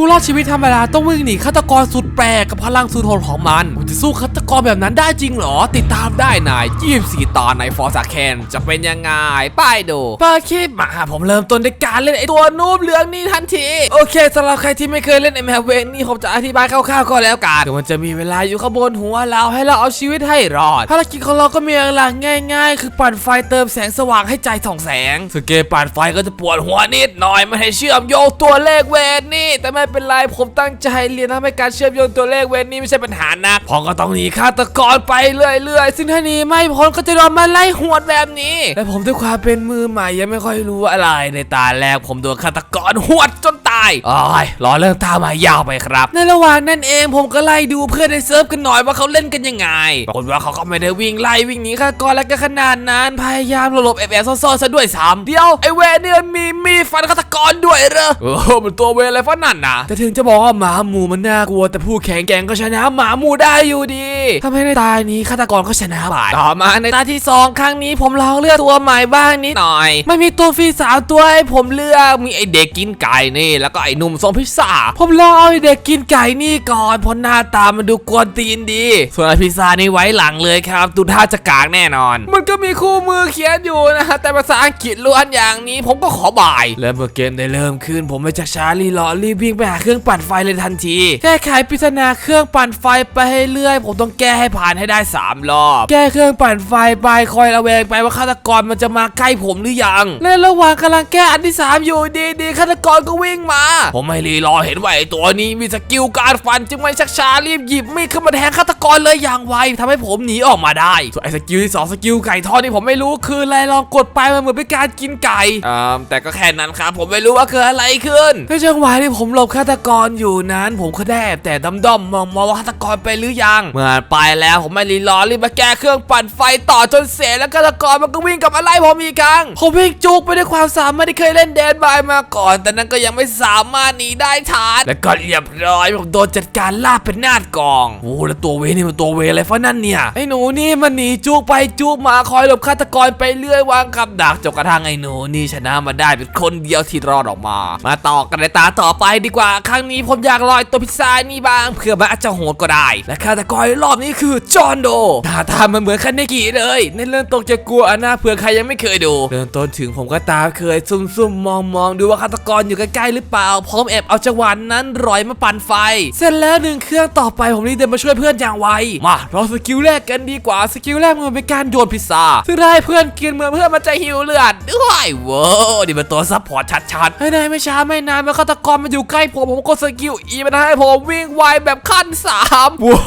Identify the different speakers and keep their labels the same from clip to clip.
Speaker 1: ผู้รอดชีวิตธรรมดาต้องวิ่งหนีฆาตกรสุดแปลกกับพลังสุดโหดของมันผมจะสู้ฆาตกรแบบนั้นได้จริงเหรอ ติดตามได้ใน24ตอนในฟอร์ซาแคนจะเป็นยังไงไป้ายดูเปิดคลิปมาผมเริ่มต้นด้วยการเล่นไอตัวนูบเหลืองนี่ทันที โอเคสำหรับใครที่ไม่เคยเล่นไอแมวเวงนี่ผมจะอธิบายคร่าวๆก็แล้วกันคือมันจะมีเวลาอยู่ข้างบนหัวเราให้เราเอาชีวิตให้รอดภารกิจของเราก็มีหลักง่าย ๆ คือปั่นไฟเติมแสงสว่างให้ใจส่องแสงสงเกมปั่นไฟก็จะปวดหัวนิดหน่อยไม่ให้เชื่อมโยงตัวเลขเวทนี่แต่ไม่เป็นไรผมตั้งใจเรียนทำให้การเชื่อมโยงตัวเลขเวทนี่ไม่ใช่ปัญหานักผมก็ต้องหนีฆาตกรไปเรื่อยๆซึ่งถ้าหนีไม่พ้นก็จะโดนมาไล่หวดแบบนี้และผมด้วยความเป็นมือใหม่ยังไม่ค่อยรู้อะไรในตาแรกผมโดนฆาตกรหวดจนตายโอ้ยรอเรื่องตามายาวไปครับ ในระหว่างนั้นเองผมก็ไล่ดูเพื่อนในเซิร์ฟกันหน่อยว่าเขาเล่นกันยังไงปรากฏว่าเขาก็ไม่ได้วิ่งไล่วิ่งหนีฆาตกรแล้วก็ขนาดนั้นพยายามหลบๆแอบซ่อนๆซะด้วยซ้ำเดี๋ยวไอเวรเนี่ยมีมีฟันฆาตกรด้วยเหรอโอ้โหมันตัวเวรอะไรฟันนั่นนะแต่ถึงจะบอกว่าหมาหมูมันน่ากลัว แต่ผู้แข็งแกร่งก็ชนะหมาหมูได้อยู่ดีทำให้ในตานี้ฆาตกรก็ชนะไปต่อมาในตาที่สองครั้งนี้ผมลองเลือกตัวใหม่บ้างนิดหน่อยไม่มีตัวฟรีสามตัวให้ผมเลือกมีไอเด็กกินไก่นี่ แล้วก็ไอหนุ่มทรงพิซซ่าผมลองเอาไอเด็กกินไก่นี่ก่อนเพราะหน้าตามันดูกวนตีนดี ส่วนไอพิซซ่านี่ไว้หลังเลยครับดูท่าจะกากแน่นอน มันก็มีคู่มือเขียนอยู่นะฮะแต่ภาษาอังกฤษล้วนอย่างนี้ ผมก็ขอบ่าย และเมื่อเกมได้เริ่มขึ้น ผมไม่จากช้ารีรอรีบวิ่งไปหาเครื่องปั่นไฟเลยทันที แก้ไขปริศนาเครื่องปั่นไฟไปให้เรื่อย ผมต้องแก้ให้ผ่านให้ได้สามรอบ แก้เครื่องปั่นไฟไปคอยระแวงไปว่าฆาตกรมันจะมาใกล้ผมหรือยัง และระหว่างกำลังแก้อันที่สามอยู่ดีๆฆาตกรก็วิ่งมา ผมไม่รีรอเห็นว่าไอ้ตัวนี้มีสกิลการฟันจึงไม่ชักช้ารีบหยิบมีดขึ้นมาแทงฆาตกรเลยอย่างไวทำให้ผมหนีออกมาได้ส่วนไอ้สกิลที่สองสกิลไก่ทอดนี่ผมไม่รู้คืออะไรลองกดไปมันเหมือนเป็นการกินไก่อ่าแต่ก็แค่นั้นครับผมไม่รู้ว่าเกิดอะไรขึ้นในจังหวะที่ผมหลบฆาตกรอยู่นั้นผมก็ได้แอบแต่ด้อมๆมองมาว่าฆาตกรไปหรือยังเมื่อไปแล้วผมไม่รีรอรีบมาแก้เครื่องปั่นไฟต่อจนเสร็จแล้วฆาตกรมันก็วิ่งกลับมาไล่ผมอีกครั้งผมวิ่งจุกไปด้วยความสามารถที่เคยเล่นแดนบายมาก่อน แต่นั้นก็ยังไม่สามารถหนีได้ทันแล้วก็เรียบร้อยผมโดนจัดการล่าเป็นนาดกองโอ้แล้วตัวเวนี่มันตัวเวอะไรฟะนั่นเนี่ยไอ้หนูนี่มันหนีจุกไปจุกมาคอยหลบฆาตกรไปเรื่อยวางกับดักจนกระทั่งไอ้หนูนี่ชนะมาได้เป็นคนเดียวที่รอดออกมา มาต่อกันในตาต่อไปดีกว่าครั้งนี้ผมอยากลอยตัวพิซซ่านี่บ้างเผื่อมันอาจจะโหดก็ได้ และฆาตกรรอบนี้คือจอห์นโดหน้าตามันเหมือนคันเนกิเลย ในเรื่องตกจะกลัวอันน่าเผื่อใครยังไม่เคยดูเริ่มต้นถึงผมก็ตาเคยซุ่มๆมองๆดูว่าฆาตกรอยู่ใกล้ๆหรือเปล่าพร้อมแอบเอาจังหวะนั้นรอยมาปั่นไฟ เสร็จแล้วหนึ่งเครื่องต่อไปผมรีบเดินมาช่วยเพื่อนอย่างไวมาเราสกิลแรกกันดีกว่าสกิลแรกมันเป็นการโยนพิซซ่าซึ่งได้เพื่อนกินเมื่อเพื่อนมันจะหิวเลือดด้วยว้าวนี่เป็นตัวซัพพอร์ตชัดๆให้ได้ไม่ช้าไม่นานมื่อฆาตกรมันอยู่ใกล้ผมผมกดสกิลอีมันให้ผมวิ่งไวแบบขั้นสามว้า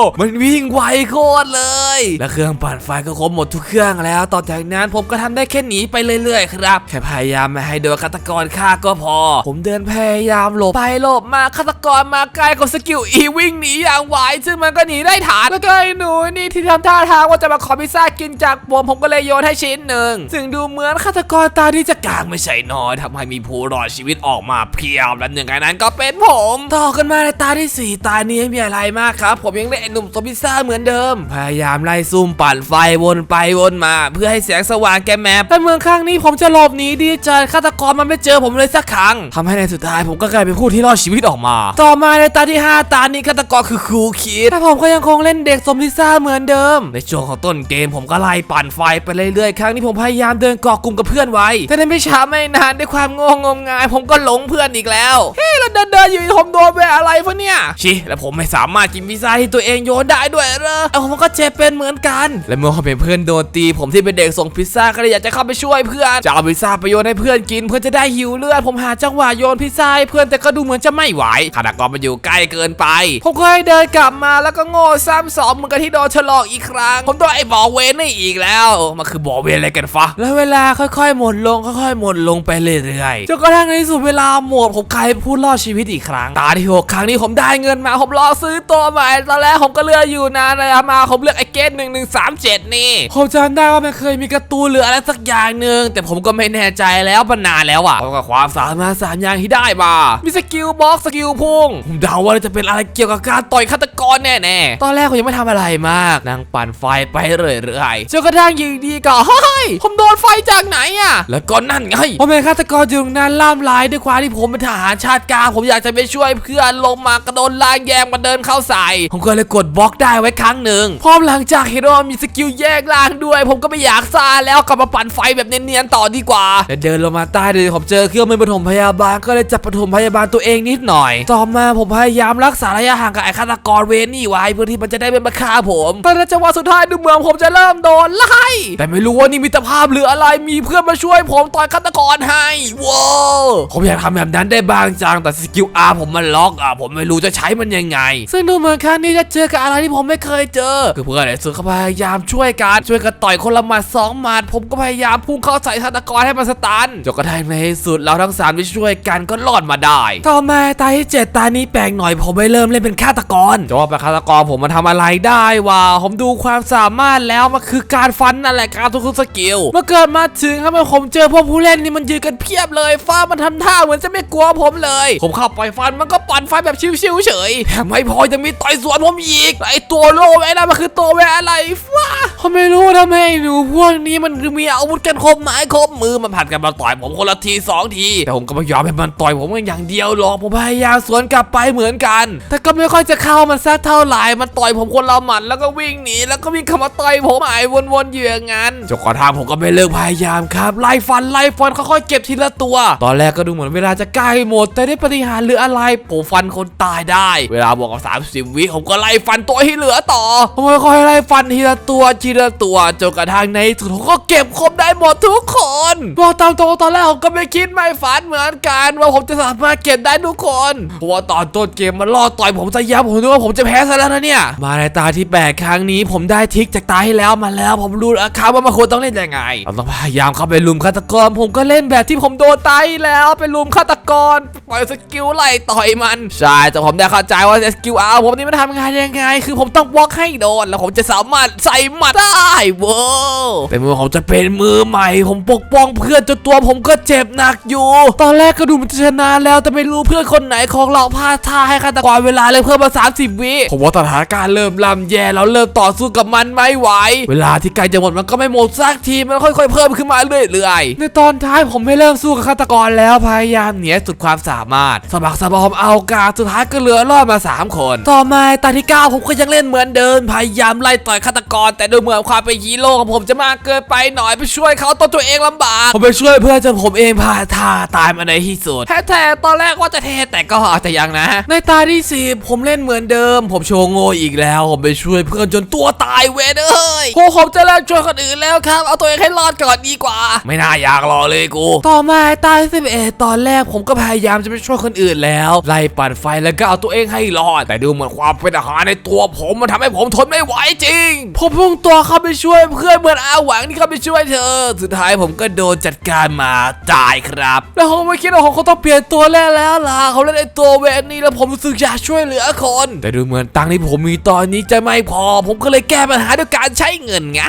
Speaker 1: วมันวิ่งไวโคตรเลย และเครื่องปั่นไฟก็ครบหมดทุกเครื่องแล้ว ต่อจากนั้นผมก็ทำได้แค่หนีไปเรื่อยๆครับ แค่พยายามไม่ให้โดนฆาตกรฆ่าก็พอ ผมเดินพยายามหลบไปหลบมาฆาตกรมาใกล้กดสกิลอีวิ่งหนีอย่างไวซึ่งมันก็หนีได้ทันแล้วก็ไอ้หนูนี่ที่ทำท่าทางว่าจะมาขอพิซซ่ากินจากผมผมก็เลยโยนให้ชิ้นหนึ่งซึ่งดูเหมือนฆาตกรตาที่จะกลางไม่ใช่น้อยทำให้มีผู้รอดชีวิตออกมาเพียบและหนึ่งในนั้นก็เป็นผมต่อกันมาในตาที่สี่ตานี้ไม่มีอะไรมากครับ ผมยังได้หนุ่มตัวพิซซ่าเหมือนเดิม พยายามไล่ซุ่มปั่นไฟวนไปวนมา เพื่อให้แสงสว่างแกแมปแต่เมืองข้างนี้ผมจะหลบหนีดีใจฆาตกรมันไม่เจอผมเลยสักครั้งทำให้ในสุดท้ายผมก็กลายเป็นผู้ที่รอดชีวิตออกมา ต่อมาในตาที่ 5 ตานี้ฆาตกรคือครูคิดแต่ผมก็ยังคงเล่นเด็กสมพิซซ่าเหมือนเดิม ในช่วงของต้นเกมผมก็ไล่ปั่นไฟไปเรื่อยๆครั้งนี้ผมพยายามเดินเกาะกลุ่มกับเพื่อนไว้ แต่ในไม่ช้าไม่นานด้วยความงงงมงาย ผมก็หลงเพื่อนอีกแล้วเฮ้ยแล้วเดินเดินอยู่ผมโดนไปอะไรฟะเนี่ยชิแล้วผมไม่สามารถกินพิซซ่าที่ตัวเองโยนได้ด้วยเหรอเอาผมก็เจ็บเป็นเหมือนกัน และเมื่อเขาเป็นเพื่อนโดนตี ผมที่เป็นเด็กส่งพิซซ่าก็เลยอยากจะเข้าไปช่วยเพื่อนจะเอาพิซซ่าไปโยนให้เพื่อนกิน เพื่อจะได้หิวเลือดผมหาจังหวะโยนพิซซ่าให้เพื่อนแต่ก็ดูเหมือนจะไม่ไหวฆาตกรมันอยู่ใกล้เกินไปผมก็ให้เดินกลับมาแล้วก็โง่ซ้ำสองมือกับที่โดนฉลอกอีกครั้ง ผมโดนไอ้บอเวนนี่อีกแล้วมันคือบอเวนอะไรกันฟะแล้วเวลาค่อยๆหมดลงค่อยๆหมดลงไปเรื่อยๆจนกระทั่งในสุดเวลาหมดผมกลายเป็นผู้รอดชีวิตอีกครั้ง ตาที่หกครั้งนี้ผมได้เงินมาผมรอซื้อตัวใหม่ตอนแรกผมก็เลือกอยู่นานเลยมาผมเลือกไอ้เกตหนึ่งหนึ่งสามเจ็ดนี่ผมจำได้ว่ามันเคยมีกร์ตูนหรืออะไรสักอย่างหนึ่งแต่ผมก็ไม่แน่ใจแล้วมันนานแล้วอะพราะกับความสามารถสามอย่างที่ได้มามีสกิลบล็อกสกิลพุ่งผมเดาว่าจะเป็นอะไรเกี่ยวกับการต่อยฆาตกรแน่ๆตอนแรกผมยังไม่ทำอะไรมากนั่งปั่นไฟไปเรื่อยๆจนกระทั่งยิงดีก็เฮ้ยผมโดนไฟจากไหนอะแล้วก็นั่นไงผมเป็นฆาตกรอยู่ตรงนั้นล่ามลายด้วยความที่ผมเป็นทหารชาติกา ผมอยากจะไปช่วยเพื่อนลงมากระโดนลางแยงมาเดินเข้าใส่ ผมก็เลยกดบล็อกได้ไว้ครั้งหนึ่งพร้อมหลังจากเห็นว่มีสกิลแยกล่างด้วย ผมก็ไม่อยากซาแล้วกลับมาปั่นไฟแบบเนียนๆต่อดีกว่าและเดินลงมาใต้เลยผมเจอเครื่องมือปฐมพยาบาลก็เลยจับปฐมพยาบาลตัวเองนิดหน่อย ต่อมาผมพยายามรักษาระยะห่างกับไอ้ฆาตกรเวรนี่ไว้เพื่อที่มันจะได้ไม่มาฆ่าผมแต่ในจังหวะสุดท้ายดูเหมือนผมจะเริ่มโดนไล่แต่ไม่รู้ว่านี่มิตรภาพหรืออะไรมีเพื่อนมาช่วยผมต่อยฆาตกรให้ว้าวผมอยากทำแบบนั้นได้บ้างจังแต่สกิลอาผมมันล็อกอะผมไม่รู้จะใช้มันยังไง ซึ่งดูเหมือนครั้งนี้จะเจอกับอะไรที่ผมไม่เคยเจอ คือเพื่อนไอ้สุดเขาพยายามช่วยกันช่วยกันต่อยคนละหมัดสองหมัดผมก็พยายามพุ่งเข้าใส่ฆาตกรให้มันสตันจนกระทั่งในที่สุดเราทั้งสามที่ช่วยกันก็รอดมาได้ ต่อมาตาที่เจ็ดตานี้แปลกหน่อยผมไม่เริ่มเล่นเป็นฆาตกรจะว่าเป็นฆาตกรผมมาทำอะไรได้วะผมดูความสามารถแล้วมันคือการฟันนั่นแหละการทุกๆสกิลเมื่อเกิดมาถึงครับผมเจอพวกผู้เล่นนี่มันยืนกันเพียบเลยฟ้ามันทำท่าเหมือนจะไม่กลัวผมเลยผมเข้าไปฟันมันก็ปั่นไฟแบบชิวๆเฉยแถมไม่พอยังมีต่อยสวนผมอีกไอตัวโลไอ้นั่นมันคือตัวแวอะไรฟ้าผมไม่รู้ทำไมหนูพวกนี้มันมีอาวุธกันคมไม้คมมือมันผัดกันมาต่อยผมคนละทีสองทีแต่ผมก็ไม่ยอมให้มันต่อยผมกันอย่างเดียวหรอกผมพยายามสวนกลับไปเหมือนกัน แต่ก็ไม่ค่อยจะเข้ามันสักเท่าไหร่มันต่อยผมคนละหมัดแล้วก็วิ่งหนีแล้วก็วิ่งเข้ามาต่อยผมหายวนๆอยู่อย่างนั้นจนกระทั่งผมก็ไม่เลิกพยายามครับไล่ฟันไล่ฟันค่อยๆเก็บทีละตัว ตอนแรกก็ดูเหมือนเวลาจะใกล้หมดแต่ได้ปฏิหารหรืออะไร ผมฟันคนตายได้ เวลาบอกกับ30วิผมก็ไล่ฟันตัวที่เหลือต่อผมค่อยๆไล่ฟันทีละตัวทีละตัวจนกระทั่งในสุดผมก็เก็บครบได้หมดทุกคนบอกตามตรงตอนแรกผมก็ไม่คิดไม่ฝันเหมือนกันว่าผมจะสามารถเก็บได้ทุกคนเพราะว่าตอนต้นเกมมันล่อต่อยผมซะยับผมนึกว่าผมจะแพ้ซะแล้วนะเนี่ย มาในตาที่แปดครั้งนี้ผมได้ทิกจากตาที่แล้วมาแล้วผมรู้แล้วครับว่ามันควรต้องเล่นยังไงเราต้องพยายามเข้าไปลุมฆาตกรผมก็เล่นแบบที่ผมโดนตายแล้วไปลุมฆาตกรปล่อยสกิลไล่ต่อยมัน ใช่แต่ผมได้เข้าใจว่าสกิลอาผมนี่มันทำงานยังไง คือผมต้องบล็อกให้โดน แล้วผมจะสามารถใส่หมัดได้เว้าวแต่มือผมจะเป็นมือใหม่ ผมปกป้องเพื่อนจนตัวผมก็เจ็บหนักอยู่ ตอนแรกก็ดูมันจะชนะแล้วแต่ไม่รู้เพื่อนคนไหนของเราพลาดท่าให้ฆาตกรเวลาเลยเพิ่มมา 30 วิผมว่าสถานการณ์เริ่มลำแย่แล้วเริ่มต่อสู้กับมันไม่ไหว เวลาที่ใกล้จะหมดมันก็ไม่หมดสักทีมันค่อยๆ เพิ่มขึ้นมาเรื่อยๆในตอนท้ายผมไม่เริ่มสู้กับฆาตกรแล้วพยายามเหนียสุดความสามารถสมัครสบอมเอากาสุดท้ายก็เหลือรอดมา 3 คน ต่อมาตอนที่ 9 ผมก็ยังเล่นเหมือนเดิมพยายามไล่ต่อยฆาตกร แต่ดูเหมือนความเป็นฮีโร่ของผมจะมากเกินไปหน่อยไปช่วยเขาตัวตัวเองลำบาก ผมไปช่วยเพื่อนจนผมเองพาท่าตายมาในที่สุดแท้ๆตอนแรกว่าจะเทแต่ก็อาจจะยังนะ ในตาที่สิบผมเล่นเหมือนเดิม ผมโชว์โง่อีกแล้ว ผมไปช่วยเพื่อนจนตัวตายเว้ยเอ้ยโอ้ผมจะเลิกช่วยคนอื่นแล้วครับ เอาตัวเองให้รอดก่อนดีกว่า ไม่น่าอยากรอเลยกู ต่อมาตายสิบเอ็ดตอนแรกผมก็พยายามจะไปช่วยคนอื่นแล้วไล่ปั่นไฟแล้วก็เอาตัวเองให้รอด แต่ดูเหมือนความเป็นอาหารในตัวผมมันทำให้ผมทนไม่ไหวจริง ผมพุ่งตัวเข้าไปช่วยเพื่อนเหมือนอาหวังที่เข้าไปช่วยเธอ สุดท้ายผมก็โดนจัดการมาตายครับ แล้วผมไม่คิดว่าผมคงต้องเปลี่ยนตัวแล้วแล้วล่ะเขาเล่นไอ้ตัวเวนนี่แล้วผมรู้สึกอยากช่วยเหลือคน แต่ดูเหมือนตังค์ที่ผมมีตอนนี้จะไม่พอ ผมก็เลยแก้ปัญหาด้วยการใช้เงินไง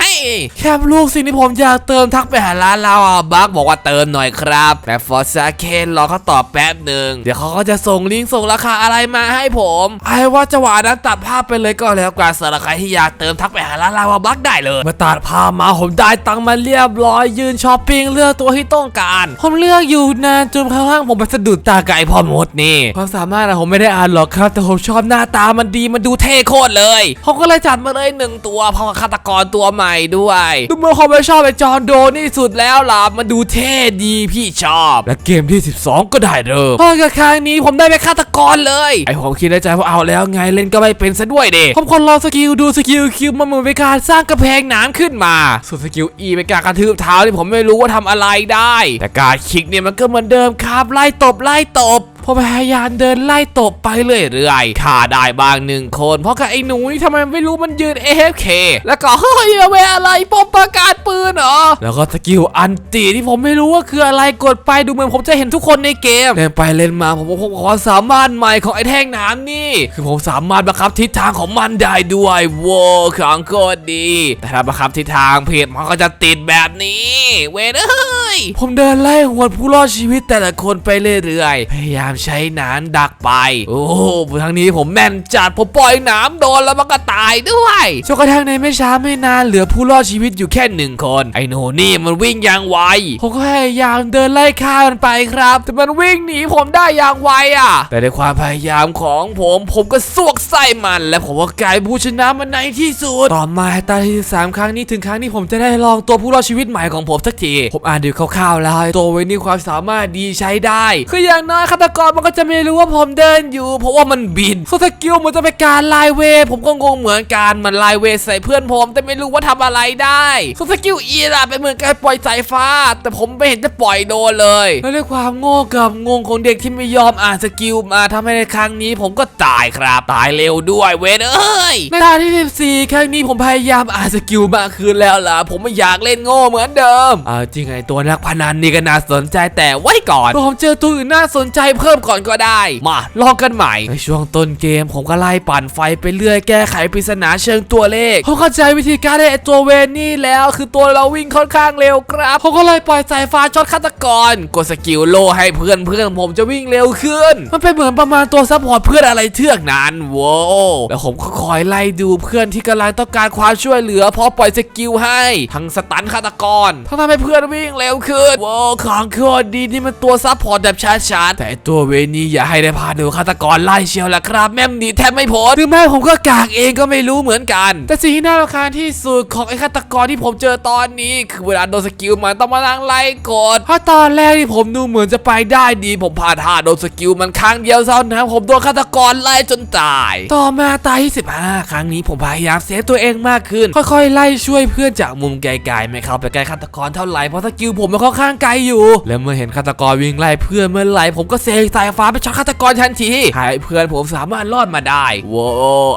Speaker 1: แค่ลูกสิ่งที่ผมอยากเติมทักไปหาร้านเราอะบักบอกว่าเติมหน่อยครับ แต่ฟอร์ซาเคนรอเขาตอบแป๊บหนึ่งเดี๋ยวเขาก็จะส่งลิงก์ส่งราคาอะไรมาให้ผมไอ้ว่าจังหวะนั้นตัดภาพไปเลยก็แล้วกันสำหรับใครที่อยากเติมทักไปหาร้านเราอะบักได้เลยมาตัดภาพมาผมได้ตังค์มาเรียบร้อยยืนช้อปปิ้งเลือกตัวที่ต้องการผมเลือกอยู่นานจนข้างล่างผมไปสะดุดตาไก่พ่อมดนี่ความสามารถอะผมไม่ได้อ่านหรอกครับ แต่ผมชอบหน้าตามันดีมันดูเท่โคตรเลยผมก็เลยจัดมาเลยหนึ่งตัวพร้อมกับฆาตกรตัวใหม่ด้วยดูเมื่อนผมไม่ชอบไอ้จอนโดนี่สุดแล้วล่ะมันดูเท่ดีพี่ชอบ และเกมที่ 12 ก็ได้เริ่มพอกับครั้งนี้ผมได้เป็นฆาตกรเลย ไอผมคิดในใจว่าเอาแล้วไงเล่นก็ไม่เป็นซะด้วยเด็ผมคนรอสกิลดูสกิลคิวมันเหมือนเป็นการสร้างกระแพงนามขึ้นมา ส่วนสกิลอีเป็นการกระทืบเท้าที่ผมไม่รู้ว่าทำอะไรได้ แต่การคิกเนี่ยมันก็เหมือนเดิมครับไล่ตบไล่ตบ ผมพยายามเดินไล่ตบไปเรื่อยๆฆ่าได้บางหนึ่งคน เพราะกับไอ้หนูนี่ทำไมไม่รู้มันยืน AFK แล้วก็เฮ้ยเอาไว้อะไรปมประกาศปืนเหรอ แล้วก็สกิลอันตีที่ผมไม่รู้ว่าคืออะไรกดไปดูเหมือนผมจะเห็นทุกคนในเกมเล่นไปเล่นมาผมผมขอสามารถใหม่ของไอ้แท่งน้ำนี่ คือผมสามารถบังคับทิศทางของมันได้ด้วยโว้ของโคตรดี แต่ถ้าบังคับทิศทางผิดมันก็จะติดแบบนี้ เว้ยเอ้ยผมเดินไล่หวดผู้รอดชีวิตแต่ละคนไปเรื่อยๆพยายามใช้นานดักไป โอ้โหทางนี้ผมแม่นจัดผมปล่อยนามโดนแล้วมันก็ตายด้วยจนกระทั่งในไม่ช้าไม่นานเหลือผู้รอดชีวิตอยู่แค่หนึ่งคน ไอ้โนนี่มันวิ่งอย่างไวผมก็พยายามเดินไล่ฆ่ามันไปครับ แต่มันวิ่งหนีผมได้อย่างไวอะ แต่ในความพยายามของผมผมก็สวกไส้มัน และผมก็กลายผู้ชนะมันในที่สุด ต่อมาตาที่สามครั้งนี้ถึงครั้งนี้ผมจะได้ลองตัวผู้รอดชีวิตใหม่ของผมสักที ผมอ่านดูคร่าวๆแล้วตัวเวนี่ความสามารถดีใช้ได้ คืออย่างน้อยฆาตกรมันก็จะไม่รู้ว่าผมเดินอยู่ เพราะว่ามันบินส่วนสกิลมันจะเป็นการไลเวผมก็งงเหมือนกันมันไลเวใส่เพื่อนผม แต่ไม่รู้ว่าทำอะไรได้ส่วนสกิลอีล่ะเป็นเหมือนการปล่อยสายฟ้า แต่ผมไม่เห็นจะปล่อยโดนเลยและด้วยความโง่กับงงของเด็กที่ไม่ยอมอ่านสกิลมาทำให้ในครั้งนี้ผมก็ตายครับตายเร็วด้วยเวนเอ้ยในตาที่ 14 ครั้งนี้ผมพยายามอ่านสกิลมากขึ้นแล้วล่ะ ผมไม่อยากเล่นโง่เหมือนเดิมอ่าจริงไอตัวนักพนันนี่ก็น่าสนใจแต่ไว้ก่อนผมเจอตัวอื่นน่าสนใจเพิ่มก่อนก็ได้ มาลองกันใหม่ในช่วงต้นเกมผมก็ไล่ปั่นไฟไปเรื่อยแก้ไขปริศนาเชิงตัวเลขผมเข้าใจวิธีการได้ไอ้ตัวเวนนี่แล้ว คือตัวเราวิ่งค่อนข้างเร็วครับผมก็เลยปล่อยสายฟ้าช็อตฆาตกร กดสกิลโลให้เพื่อนเพื่อนผมจะวิ่งเร็วขึ้น มันเป็นเหมือนประมาณตัวซัพพอร์ตเพื่อนอะไรเทือกนั้นโว้วแล้วผมก็คอยไล่ดูเพื่อนที่กำลังต้องการความช่วยเหลือพอปล่อยสกิลให้ทั้งสตันฆาตกรทั้งทำให้เพื่อนวิ่งเร็วขึ้นว้าวของโคตรดีนี่มันตัวซัพพอร์ตแบบช้าๆแต่ไอ้ตัวเวนี่อย่าให้ได้พาดูฆาตกรไล่เชียวละครับ แม่มหนีแทบไม่พ้นหรือแม่ผมก็กากเองก็ไม่รู้เหมือนกัน แต่สิ่งที่น่ารำคาญที่สุดของไอ้ฆาตกรที่ผมเจอตอนนี้ คือเวลาโดนสกิลมันต้องมานั่งไล่กดเพราะตอนแรกที่ผมดูเหมือนจะไปได้ดี ผมพลาดท่าโดนสกิลมันครั้งเดียวเท่านั้นผมโดนฆาตกรไล่จนตาย ต่อมาตายที่15ครั้งนี้ผมพยายามเซฟตัวเองมากขึ้น ค่อยๆ ไล่ช่วยเพื่อนจากมุมไกลๆไม่เข้าไปใกล้ฆาตกรเท่าไหร่เพราะสกิลผมมันค่อนข้างไกลอยู่ แล้วเมื่อเห็นฆาตกรวิ่งไล่เพื่อนเมื่อไหร่ผมก็เซสายฟ้าไปช็อตฆาตกรทันทีให้เพื่อนผมสามารถรอดมาได้ว้า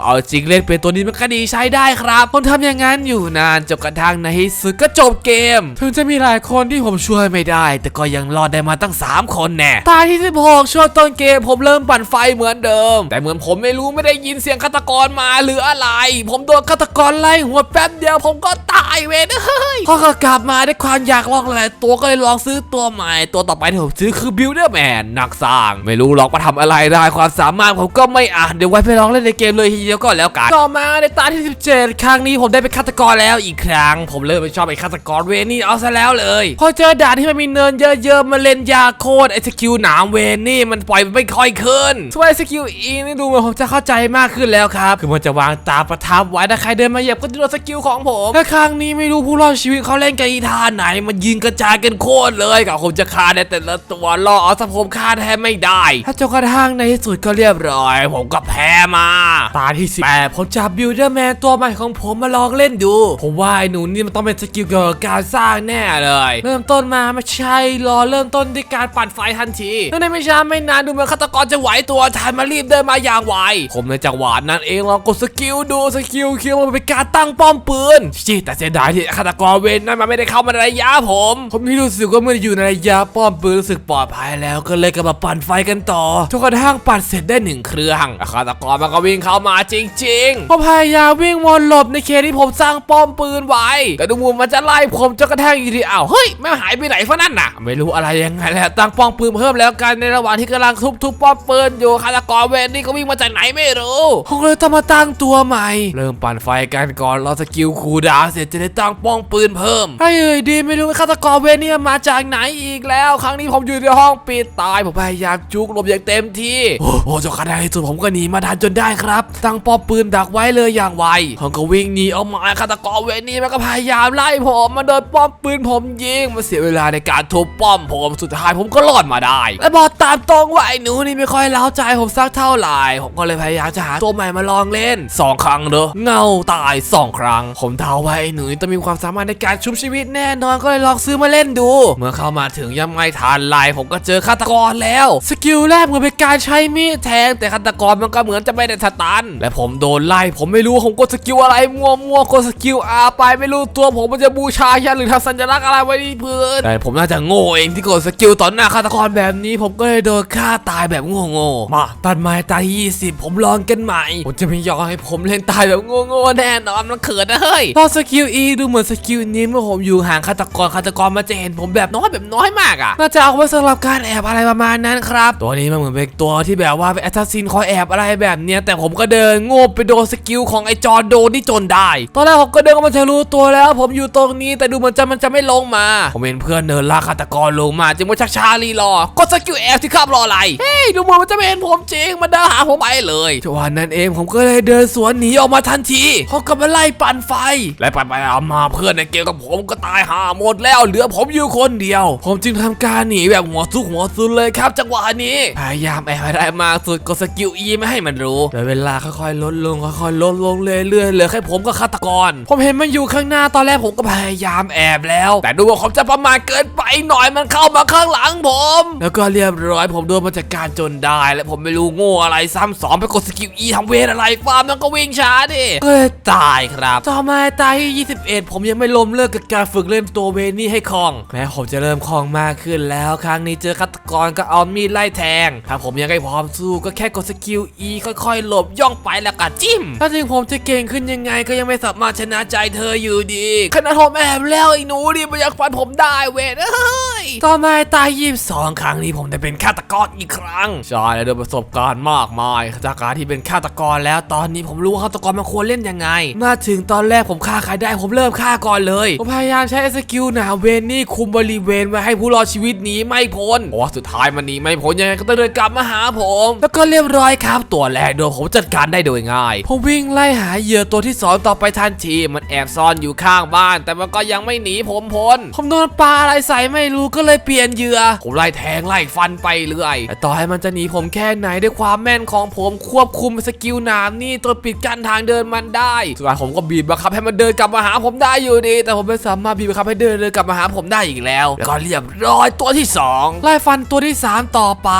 Speaker 1: เอาจริงเล่นเป็นตัวนี้มันก็ดีใช้ได้ครับผมทำอย่างนั้นอยู่นานจนกระทั่งในที่สุดก็จบเกม ถึงจะมีหลายคนที่ผมช่วยไม่ได้ แต่ก็ยังรอดได้มาตั้ง 3 คนแน่ตายที่16ช่วงต้นเกมผมเริ่มปั่นไฟเหมือนเดิม แต่เหมือนผมไม่รู้ไม่ได้ยินเสียงฆาตกรมาหรืออะไร ผมโดนฆาตกรไล่หัวแป๊บเดียวผมก็ตายเว้ยเฮ้ยพอก็กลับมาด้วยความอยากลองหลายตัวก็เลยลองซื้อตัวใหม่ ตัวต่อไปที่ผมซื้อคือ Builderman นักสร้าง ไม่รู้หรอกว่าทำอะไรได้ความสามารถผมก็ไม่อ่านเดี๋ยวไว้ไปลองเล่นในเกมเลยทีเดียวก็แล้วกันต่อมาในตาที่ 17 ครั้งนี้ผมได้เป็นฆาตกรแล้วอีกครั้ง ผมเริ่มไปชอบไอ้ฆาตกรเวนี่เอาซะแล้วเลย พอเจอด่านที่มันมีเนินเยอะๆมาเล่นยาโคตรไอ้สกิลหนามเวนนี่มันปล่อยไม่ค่อยขึ้นส่วนไอ้สกิลอีนี่ดูเหมือนผมจะเข้าใจมากขึ้นแล้วครับ คือมันจะวางตาประทับไว้ถ้าใครเดินมาเหยียบก็จะโดนสกิลของผมและครั้งนี้ไม่รู้ผู้รอดชีวิตเขาเล่นกันอีท่าไหนมันยิงกระจายกันโคตรเลยกับผมจะฆ่าได้แต่ละตัวรอเอาสะผมฆ่าแทบไม่ได้ ถ้าจนกระทั่งในที่สุดก็เรียบร้อย ผมก็แพ้มา ตาที่สิบแปดผมจับบิลเดอร์แมนตัวใหม่ของผมมาลองเล่นดู ผมว่าไอ้หนูนี่มันต้องเป็นสกิลเกี่ยวกับการสร้างแน่เลย เริ่มต้นมาไม่ใช่รอเริ่มต้นด้วยการปั่นไฟทันทีและในไม่ช้าไม่นานดูเหมือนฆาตกรจะไหวตัวทันมารีบเดินมาอย่างไว ผมในจังหวะนั้นเองลองกดสกิลดูสกิลคิวมันเป็นการตั้งป้อมปืนชิแต่เสียดายที่ฆาตกรเวนนั้นมันไม่ได้เข้ามาในระยะผม ผมที่รู้สึกว่าเมื่ออยู่ในระยะป้อมปืนรู้สึกปลอดภัยแล้วก็เลยกลับมาปั่นไฟกันต่อจนกระทั่งปั่นเสร็จได้หนึ่งเครื่องฆาตกรมันก็วิ่งเข้ามาจริงๆผมพยายามวิ่งวนหลบในเขตที่ผมสร้างป้อมปืนไว้ แต่ดูมุมมันจะไล่ผมจนกระทั่งอยู่ดีอ้าวเฮ้ยไม่หายไปไหนฟะนั่นน่ะ ไม่รู้อะไรยังไงแล้วตั้งป้อมปืนเพิ่มแล้วกันในระหว่างที่กำลังทุบๆป้อมปืนอยู่ฆาตกรเวนนี่ก็วิ่งมาจากไหนไม่รู้ผมเลยต้องมาตั้งตัวใหม่ เริ่มปั่นไฟกันก่อนรอสกิลคูลดาวน์เสร็จจะได้ตั้งป้องปืนเพิ่มไอ้เอ้ยดีไม่รู้ว่าฆาตกรเวนเนี่ยมาจากไหนอีกแล้ว ครั้งนี้ผมอยู่ในห้องปิดตายผมพยายามจุกหลบอย่างเต็มที่ โอ้โหเจ้าขนาดที่สุดผมก็หนีมาทันจนได้ครับ ตั้งป้อมปืนดักไว้เลยอย่างไวผมก็วิ่งหนีออกมาฆาตกรเวนนี่มันก็พยายามไล่ผมมาโดนป้อมปืนผมยิงมาเสียเวลาในการทุบป้อมผมสุดท้ายผมก็รอดมาได้ และบอกตามตรงว่าไอ้หนูนี่ไม่ค่อยเล้าใจผมสักเท่าไหร่ผมก็เลยพยายามจะหาตัวใหม่มาลองเล่นสองครั้งเด้อเงาตายสองครั้ง ผมเดาว่าไอ้หนูนี่ต้องมีความสามารถในการชุบชีวิตแน่นอนก็เลยลองซื้อมาเล่นดู เมื่อเข้ามาถึงยังไม่ทันไล่ผมก็เจอฆาตกรแล้วสกิลแรกเหมือนเป็นการใช้มีดแทง แต่ฆาตกรมันก็เหมือนจะไม่ได้สตัน และผมโดนไล่ผมไม่รู้ผมกดสกิลอะไรมัวมัวกดสกิลอาไปไม่รู้ตัวผมมันจะบูชายันหรือทำสัญลักษณ์อะไรไว้ที่พื้นแต่ผมน่าจะโง่เองที่กดสกิลต่อหน้าฆาตกรแบบนี้ ผมก็เลยโดนฆ่าตายแบบโง่ๆมาตัดไม้ตาย20ผมลองกันใหม่ผมจะไม่ยอมให้ผมเล่นตายแบบโง่ๆแน่นอนมันเขินนะเฮ้ยพอสกิล E ดูเหมือนสกิลนี้เมื่อผมอยู่ห่างฆาตกรฆาตกรมันจะเห็นผมแบบน้อยแบบน้อยมากอะน่าจะเอาไว้สำหรับการแอบอะไรประมาณนั้นครับ ตัวนี้มันเหมือนเป็นตัวที่แบบว่าเป็นแอสซัสซินคอยแอบอะไรแบบเนี้ยแต่ผมก็เดินโงบไปโดนสกิลของไอจอร์โดนที่จนได้ ตอนแรกผมก็เดินเข้ามาทะลุตัวแล้ว ผมอยู่ตรงนี้แต่ดูเหมือนจะมันจะไม่ลงมา ผมเห็นเพื่อนเดินลากฆาตกรลงมาจึงมาชักชารีรอกดสกิลแอบที่ข้ามรออะไรเฮ้ยดูเหมือนมันจะไม่เห็นผมจริงมันเดินหาผมไปเลยจังหวะนั้นเองผมก็เลยเดินสวนหนีออกมาทันทีเขากำลังไล่ปั่นไฟและไปไปเอามาเพื่อนในเกมกับผมก็ตายหาหมดแล้วเหลือผมอยู่คนเดียว ผมจึงทำการหนีแบบหัวซุกหัวซุนเลยครับจังหวะนี้ พยายามแอบให้ได้มากสุดกดสกิลอีไม่ให้มันรู้โดยเวลาค่อยๆลดลงค่อยๆลดลงเรื่อยๆเหลือแค่ผมกับฆาตกร ผมเห็นมันอยู่ข้างหน้าตอนแรกผมก็พยายามแอบแล้ว แต่ดูว่าผมจะประมาทเกินไปหน่อยมันเข้ามาข้างหลังผม แล้วก็เรียบร้อยผมโดนมันจัดการจนได้ และผมไม่รู้โง่อะไรซ้ำสองไปกดสกิลอีทำเวทอะไรฟาร์มมันก็วิ่งช้าดิก็เลยตายครับต่อมาตายที่ 21 ผมยังไม่ล้มเลิกกับการฝึกเล่นตัวเวนี่ให้คล่อง แม้ผมจะเริ่มคล่องมากขึ้นแล้ว ครั้งนี้เจอฆาตกรก็เอามีดไล่แทง ถ้าผมยังไม่พร้อมสู้ก็แค่กดสกิล E ค่อยๆ หลบย่องไปแล้วก็จิ้ม ถ้าถึงผมจะเก่งขึ้นยังไงก็ยังไม่สามารถชนะใจเธออยู่ดีขนาดผมแอบแล้วไอ้หนูดิมันยังฟันผมได้เว้ย ต่อมาตายยี่สองครั้งนี้ผมได้เป็นฆาตกรอีกครั้ง ใช่แล้วด้วยประสบการณ์มากมายจากการที่เป็นฆาตกรแล้วตอนนี้ผมรู้ว่าฆาตกรมันควรเล่นยังไง มาถึงตอนแรกผมฆ่าใครได้ผมเริ่มฆ่าก่อนเลย ผมพยายามใช้สกิลหนาเวนนี่คุมบริเวณไว้ให้ผู้รอดชีวิตหนีไม่พ้นเพราะว่าสุดท้ายมันหนีไม่พ้นยังไงก็ต้องเดินกลับมาหาผม แล้วก็เรียบร้อยครับตัวแรกโดนผมจัดการได้โดยง่าย ผมวิ่งไล่หาเหยื่อตัวที่สองต่อไปทันที มันแอบซ่อนอยู่ข้างบ้าน แต่มันก็ยังไม่หนีผมพ้น ผมโดนปลาอะไรใส่ไม่รู้ก็เลยเปลี่ยนเหยื่อผมไล่แทงไล่ฟันไปเรื่อยแต่ต่อให้มันจะหนีผมแค่ไหนด้วยความแม่นของผมควบคุมสกิลหนามนี่ตัวปิดกั้นทางเดินมันได้สุดท้ายผมก็บีบบังคับให้มันเดินกลับมาหาผมได้อยู่ดี แต่ผมไม่สามารถบีบบังคับให้เดินเลยกลับมาหาผมได้อีกแล้ว แล้วก็เรียบร้อยตัวที่สองไล่ฟันตัวที่สามต่อไป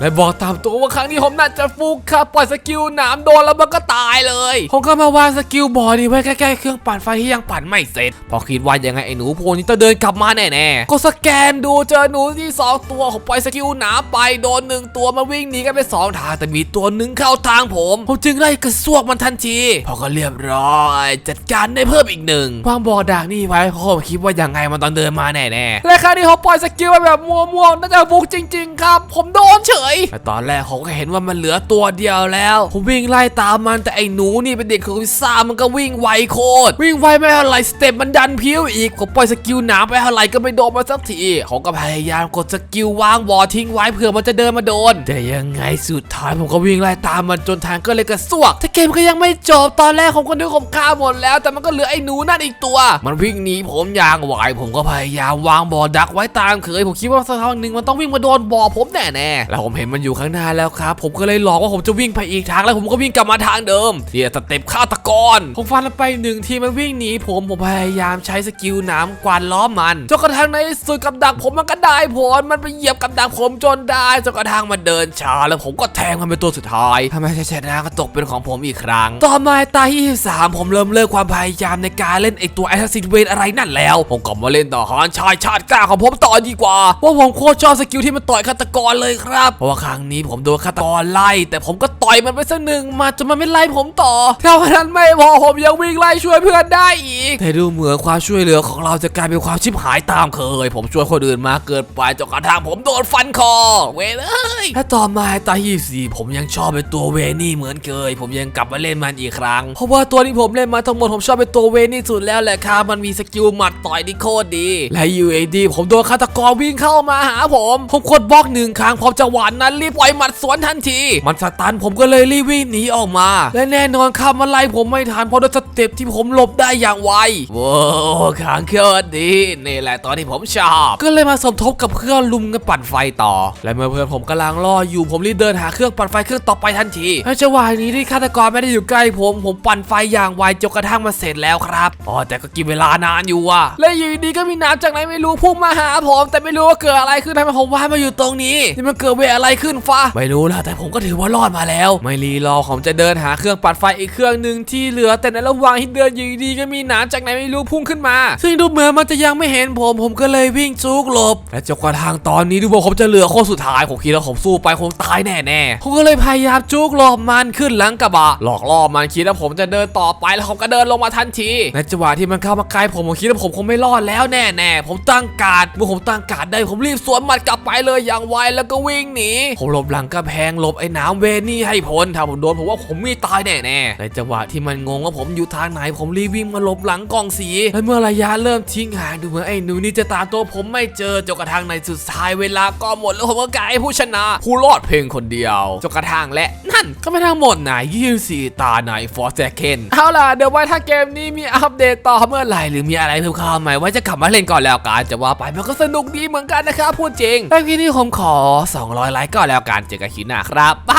Speaker 1: และบอกตามตัวว่าครั้งนี้ผมน่าจะฟุกครับปล่อยสกิลหนามโดนแล้วมันก็ตายเลยผมก็มาวางสกิลบอร์ดนี้ไว้ใกล้ๆเครื่องปั่นไฟที่ยังปั่นไม่เสร็จ พอคิดว่ายังไงไอ้หนูโพนี้ต้องเดินกลับมาแน่ๆก็สแกนดูเจอหนูที่สองตัวผมปล่อยสกิลหนามไปโดนหนึ่งตัวมันวิ่งหนีกันไปสองทางแต่มีตัวหนึ่งเข้าทางผม ผมจึงไล่กระซวกมันทันทีพอก็เรียบร้อย จัดการได้เพิ่มอีกหนึ่งวางบอร์ดดักนี่ไว้เพราะผมคิดว่ายังไงมันตอนเดินมาแน่ๆและครั้งนี้เขาปล่อยสกิลไปแบบมัวๆน่าจะฟุกจริง ๆ ครับ ผมโดนเฉยแต่ตอนแรกผมก็เห็นว่ามันเหลือตัวเดียวแล้ว ผมวิ่งไล่ตามมันแต่ไอ้หนูนี่เป็นเด็กของพิซซ่ามันก็วิ่งไวโคตรวิ่งไวไม่เท่าไหรสเต็ปมันดันพิ้วอีกผมปล่อยสกิลหนาไปเท่าไหรก็ไม่โดนมาสักทีเขาก็พยายามกดสกิลวางบอร์ทิ้งไว้เผื่อมันจะเดินมาโดน แต่ยังไงสุดท้ายผมก็วิ่งไล่ตามมันจนทางก็เลยกระซวก แต่เกมก็ยังไม่จบตอนแรกผมก็นึกผมฆ่าหมดแล้ว แต่มันก็เหลือไอ้หนูนั่นอีกตัว มันวิ่งหนีผมอย่างไหวผมก็พยายามวางบอร์ดักไว้ตามเคย ผมคิดว่าสักทางหนึ่งมันต้องวิ่งมาโดนบอร์ผมแน่ๆแล้วผมเห็นมันอยู่ข้างหน้าแล้วครับ ผมก็เลยหลอกว่าผมจะวิ่งไปอีกทางแล้วผมก็วิ่งกลับมาทางเดิมเสียสเต็ปฆาตกรผมฟันไปหนึ่งทีมันวิ่งหนีผมผมพยายามใช้สกิลน้ำกวาดล้อมมันจนกระทั่งในสุดกับดักผมมันก็ได้ผลมันไปเหยียบกับดักผมจนได้จนกระทั่งมันเดินช้าแล้วผมก็แทงมันเป็นตัวสุดท้ายทำไมชัยชนะก็ตกเป็นของผมอีกครั้ง ต่อมาตาที่3ผมเริ่มเลิกความพยายามในการเล่นไอตัวแอสซินเวนอะไรนั่นแล้ว ผมกลับมาเล่นต่อฮานชายชาติกล้าของผมต่อดีกว่าว่าผมโคตรชอบสกิลที่มันต่อยฆาตกรเลยครับเพราะว่าครั้งนี้ผมโดนฆาตกรไล่ แต่ผมก็ต่อยมันไปสักหนึ่งมาจนมันไม่ไล่ผมต่อเท่านั้นไม่พอผมยังวิ่งไล่ช่วยเพื่อนได้อีกแต่ดูเหมือนความช่วยเหลือของเราจะกลายเป็นความชิบหายตามเคย ผมช่วยคนอื่นมาเกินไปจนกระทั่งผมโดนฟันคอ เว้ยเอ้ยถ้าต่อมาตายี่สี่ผมยังชอบเป็นตัวเวนี่เหมือนเคย ผมยังกลับมาเล่นมันอีกครั้ง เพราะว่าตัวที่ผมเล่นมาทั้งหมดผมชอบเป็นตัวเวนี่สุดแล้วแหละครับมันมีสกิลหมัดต่อยที่โคตรดี และ UAD ผมโดนฆาตกรวิ่งเข้ามาหาผมผมกดบล็อกหนึ่งครั้งพร้อมจังหวะนั้นรีบปล่อยหมัดสวนทันที มันสตันผมก็เลยรีบวิ่งหนีออกมา และแน่นอนครับมันไล่ผมไม่ทันเพราะด้วยสเต็ปที่ผมหลบได้อย่างไวว้าวขางเคิร์ดดีนี่แหละตอนที่ผมชอบก็ก็เลยมาสมทบกับเพื่อนลุมกันปั่นไฟต่อ และเมื่อเพื่อนผมกำลังรออยู่ผมรีบเดินหาเครื่องปั่นไฟเครื่องต่อไปทันทีและจังหวะนี้ที่ฆาตกรไม่ได้อยู่ใกล้ผม ผมปั่นไฟอย่างไวจนกระทั่งมาเสร็จแล้วครับอ๋อแต่ก็กินเวลานานอยู่อะและอยู่ดีก็มีน้ำจากไหนไม่รู้พุ่งมาหาผมแต่ไม่รู้ว่าเกิดอะไรขึ้นทำไมผมว่ายมาอยู่ตรงนี้นี่มันเกิดเวอะไรขึ้นฟ้าไม่รู้นะแต่ผมก็ถือว่ารอดมาแล้ว ไม่รีรอผมจะเดินหาเครื่องปั่นไฟอีกเครื่องหนึ่งที่เหลือแต่ในระหว่างที่เดินอยู่ดีก็มีน้ำจากไหนไม่รู้พุ่งขึ้นมา ซึ่งดูเหมือนมันจะยังไม่เห็นผมผมก็เลยวิ่งจูกหลบ และจนกระทั่งตอนนี้ดูว่าผมจะเหลือคนสุดท้ายผมคิดว่าผมสู้ไปคงตายแน่ๆผมก็เลยพยายามจุกหลบมันขึ้นหลังกระบะ หลอกล่อมันคิดว่าผมจะเดินต่อไปแล้วผมก็เดินลงมาทันทีในจังหวะที่มันเข้ามาใกล้ผมผมคิดว่าผมคงไม่รอดแล้วแน่ๆผมตั้งการดเมื่อผมตั้งการดได้ผมรีบสวนหมัดกลับไปเลยอย่างไวแล้วก็วิ่งหนีผมหลบหลังกระแพงหลบไอ้น้ำเวนี่ให้พ้นถ้าผมโดนผมว่าผมมีตายแน่ๆในจังหวะที่มันงงว่าผมอยู่ทางไหนผมรีบวิ่งมาหลบหลังกองสีและเมื่อระยะเริ่มทิ้งห่างดูเหมือนไอ้หนูนี่จะตามตัวผมไม่เจอจนกระทั่งในสุดท้ายเวลาก็หมดแล้วผมก็กลายผู้ชนะ ผู้รอดเพียงคนเดียวจนกระทั่งและนั่นก็ไม่ทั้งหมดนะ24ตาในฟอร์แซเคนเอาล่ะเดี๋ยวไว้ถ้าเกมนี้มีอัปเดตต่อเมื่อไหร่หรือมีอะไรเพิ่มเข้ามาใหม่ไว่าจะกลับมาเล่นก่อนแล้วกันจะว่าไปมันก็สนุกดีเหมือนกันนะครับพูดจริงแล้วทีนี้ผมขอ 200 ไลค์ก่อนแล้วกันเจอกันคลิปหน้าครับบาย